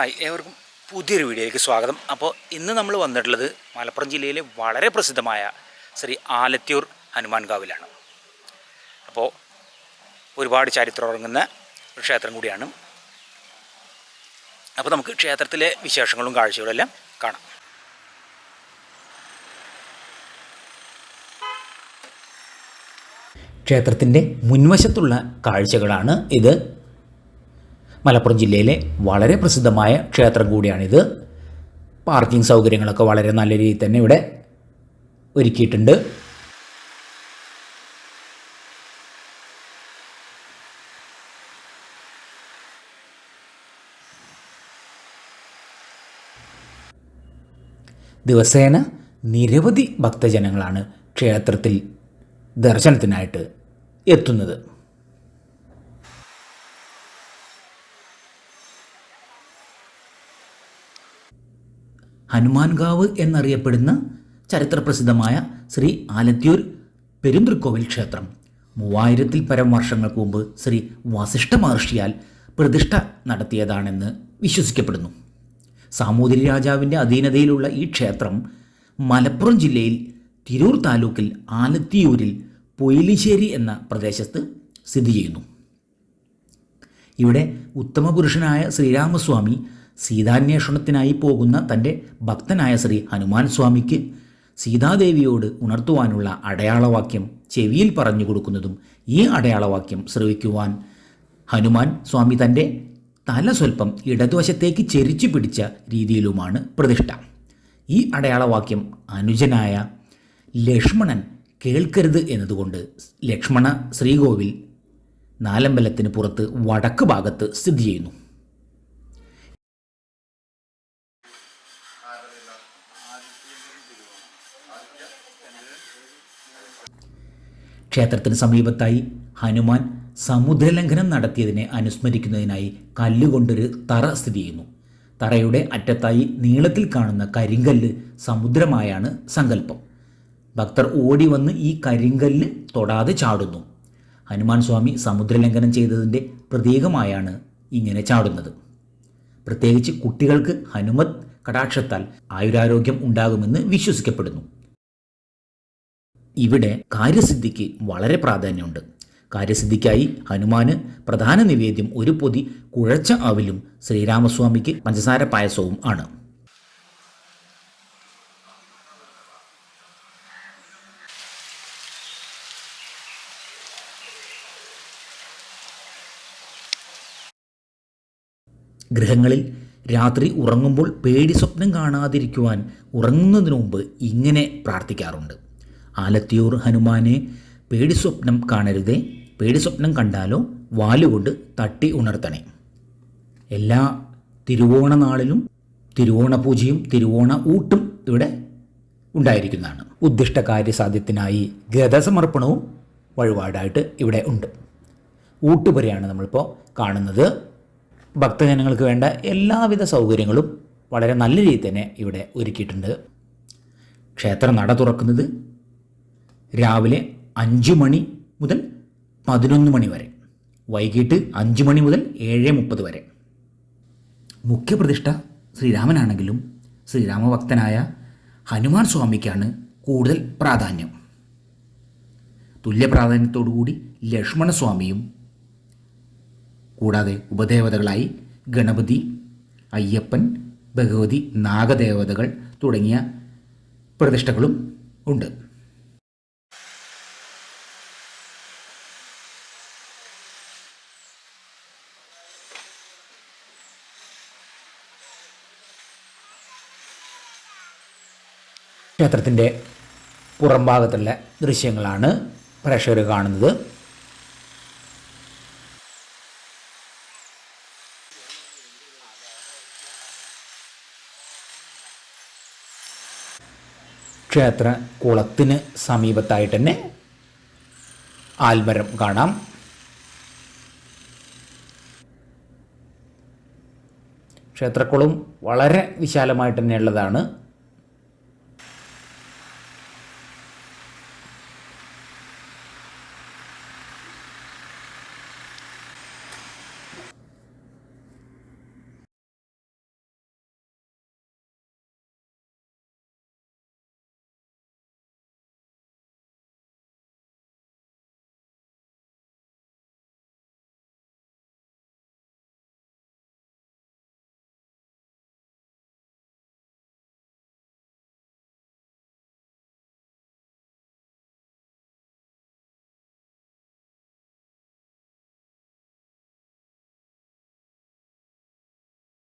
Hi ഏവർക്കും പുതിയൊരു വീഡിയോയിലേക്ക് സ്വാഗതം. അപ്പോൾ ഇന്ന് നമ്മൾ വന്നിട്ടുള്ളത് മലപ്പുറം ജില്ലയിലെ വളരെ പ്രസിദ്ധമായ ശ്രീ ആലത്തിയൂർ ഹനുമാൻകാവിലാണ്. അപ്പോൾ ഒരുപാട് ചരിത്രം ഉറങ്ങുന്ന ഒരു ക്ഷേത്രം കൂടിയാണ്. അപ്പോൾ നമുക്ക് ക്ഷേത്രത്തിലെ വിശേഷങ്ങളും കാഴ്ചകളും എല്ലാം കാണാം. ക്ഷേത്രത്തിന്റെ മുൻവശത്തുള്ള കാഴ്ചകളാണ് ഇത്. മലപ്പുറം ജില്ലയിലെ വളരെ പ്രസിദ്ധമായ ക്ഷേത്രം കൂടിയാണിത്. പാർക്കിംഗ് സൗകര്യങ്ങളൊക്കെ വളരെ നല്ല രീതിയിൽ തന്നെ ഇവിടെ ഒരുക്കിയിട്ടുണ്ട്. ദിവസേന നിരവധി ഭക്തജനങ്ങളാണ് ക്ഷേത്രത്തിൽ ദർശനത്തിനായിട്ട് എത്തുന്നത്. ഹനുമാൻകാവ് എന്നറിയപ്പെടുന്ന ചരിത്രപ്രസിദ്ധമായ ശ്രീ ആലത്തിയൂർ പെരുന്തൃക്കോവിൽ ക്ഷേത്രം. മൂവായിരത്തിൽ പരം വർഷങ്ങൾക്ക് മുമ്പ് ശ്രീ വസിഷ്ഠ മഹർഷിയാൽ പ്രതിഷ്ഠ നടത്തിയതാണെന്ന് വിശ്വസിക്കപ്പെടുന്നു. സാമൂതിരി രാജാവിന്റെ അധീനതയിലുള്ള ഈ ക്ഷേത്രം മലപ്പുറം ജില്ലയിൽ തിരൂർ താലൂക്കിൽ ആലത്തിയൂരിൽ പൊയിലിശ്ശേരി എന്ന പ്രദേശത്ത് സ്ഥിതി ചെയ്യുന്നു. ഇവിടെ ഉത്തമപുരുഷനായ ശ്രീരാമസ്വാമി സീതാന്വേഷണത്തിനായി പോകുന്ന തന്റെ ഭക്തനായ ശ്രീ ഹനുമാൻ സ്വാമിക്ക് സീതാദേവിയോട് ഉണർത്തുവാനുള്ള അടയാളവാക്യം ചെവിയിൽ പറഞ്ഞു കൊടുക്കുന്നതും ഈ അടയാളവാക്യം ശ്രവിക്കുവാൻ ഹനുമാൻ സ്വാമി തന്റെ തല സ്വല്പം ഇടതുവശത്തേക്ക് ചെരിച്ചു പിടിച്ച രീതിയിലുമാണ് പ്രതിഷ്ഠ. ഈ അടയാളവാക്യം അനുജനായ ലക്ഷ്മണൻ കേൾക്കരുത് എന്നതുകൊണ്ട് ലക്ഷ്മണ ശ്രീകോവിൽ നാലമ്പലത്തിന് പുറത്ത് വടക്ക് ഭാഗത്ത് സ്ഥിതി ചെയ്യുന്നു. ക്ഷേത്രത്തിന് സമീപത്തായി ഹനുമാൻ സമുദ്രലംഘനം നടത്തിയതിനെ അനുസ്മരിക്കുന്നതിനായി കല്ലുകൊണ്ടൊരു തറ സ്ഥിതി ചെയ്യുന്നു. തറയുടെ അറ്റത്തായി നീളത്തിൽ കാണുന്ന കരിങ്കല്ല് സമുദ്രമായാണ് സങ്കല്പം. ഭക്തർ ഓടി വന്ന് ഈ കരിങ്കല്ല് തൊടാതെ ചാടുന്നു. ഹനുമാൻ സ്വാമി സമുദ്രലംഘനം ചെയ്തതിന്റെ പ്രതീകമായാണ് ഇങ്ങനെ ചാടുന്നത്. പ്രത്യേകിച്ച് കുട്ടികൾക്ക് ഹനുമത് കടാക്ഷത്താൽ ആയുരാരോഗ്യം ഉണ്ടാകുമെന്ന് വിശ്വസിക്കപ്പെടുന്നു. ഇവിടെ കാര്യസിദ്ധിക്ക് വളരെ പ്രാധാന്യമുണ്ട്. കാര്യസിദ്ധിക്കായി ഹനുമാന് പ്രധാന നിവേദ്യം ഒരു പൊതി കുഴച്ച അവിലും ശ്രീരാമസ്വാമിക്ക് പഞ്ചസാര പായസവും ആണ്. ഗ്രഹങ്ങളിൽ രാത്രി ഉറങ്ങുമ്പോൾ പേടി സ്വപ്നം കാണാതിരിക്കുവാൻ ഉറങ്ങുന്നതിന് മുമ്പ് ഇങ്ങനെ പ്രാർത്ഥിക്കാറുണ്ട്. ആലത്തിയൂർ ഹനുമാനെ പേടി സ്വപ്നം കാണരുതേ. പേടി സ്വപ്നം കണ്ടാലോ വാലുകൊണ്ട് തട്ടി ഉണർത്തണേ. എല്ലാ തിരുവോണ നാളിലും തിരുവോണ പൂജയും തിരുവോണ ഊട്ടും ഇവിടെ ഉണ്ടായിരിക്കുന്നതാണ്. ഉദ്ദിഷ്ട കാര്യസാധ്യത്തിനായി ഗതസമർപ്പണവും വഴിപാടായിട്ട് ഇവിടെ ഉണ്ട്. ഊട്ടുപുരയാണ് നമ്മളിപ്പോൾ കാണുന്നത്. ഭക്തജനങ്ങൾക്ക് വേണ്ട എല്ലാവിധ സൗകര്യങ്ങളും വളരെ നല്ല രീതിയിൽ തന്നെ ഇവിടെ ഒരുക്കിയിട്ടുണ്ട്. ക്ഷേത്രം നട തുറക്കുന്നത് രാവിലെ അഞ്ച് മണി മുതൽ പതിനൊന്ന് മണി വരെ. വൈകിട്ട് അഞ്ച് മണി മുതൽ ഏഴ് മുപ്പത് വരെ. മുഖ്യപ്രതിഷ്ഠ ശ്രീരാമനാണെങ്കിലും ശ്രീരാമഭക്തനായ ഹനുമാൻ സ്വാമിക്കാണ് കൂടുതൽ പ്രാധാന്യം. തുല്യ പ്രാധാന്യത്തോടുകൂടി ലക്ഷ്മണസ്വാമിയും കൂടാതെ ഉപദേവതകളായി ഗണപതി അയ്യപ്പൻ ഭഗവതി നാഗദേവതകൾ തുടങ്ങിയ പ്രതിഷ്ഠകളും ഉണ്ട്. ക്ഷേത്രത്തിന്റെ പുറം ഭാഗത്തുള്ള ദൃശ്യങ്ങളാണ് പ്രേക്ഷകർ കാണുന്നത്. ക്ഷേത്ര കുളത്തിന് സമീപത്തായിട്ട് തന്നെ ആൽമരം കാണാം. ക്ഷേത്രക്കുളം വളരെ വിശാലമായിട്ട് തന്നെ ഉള്ളതാണ്.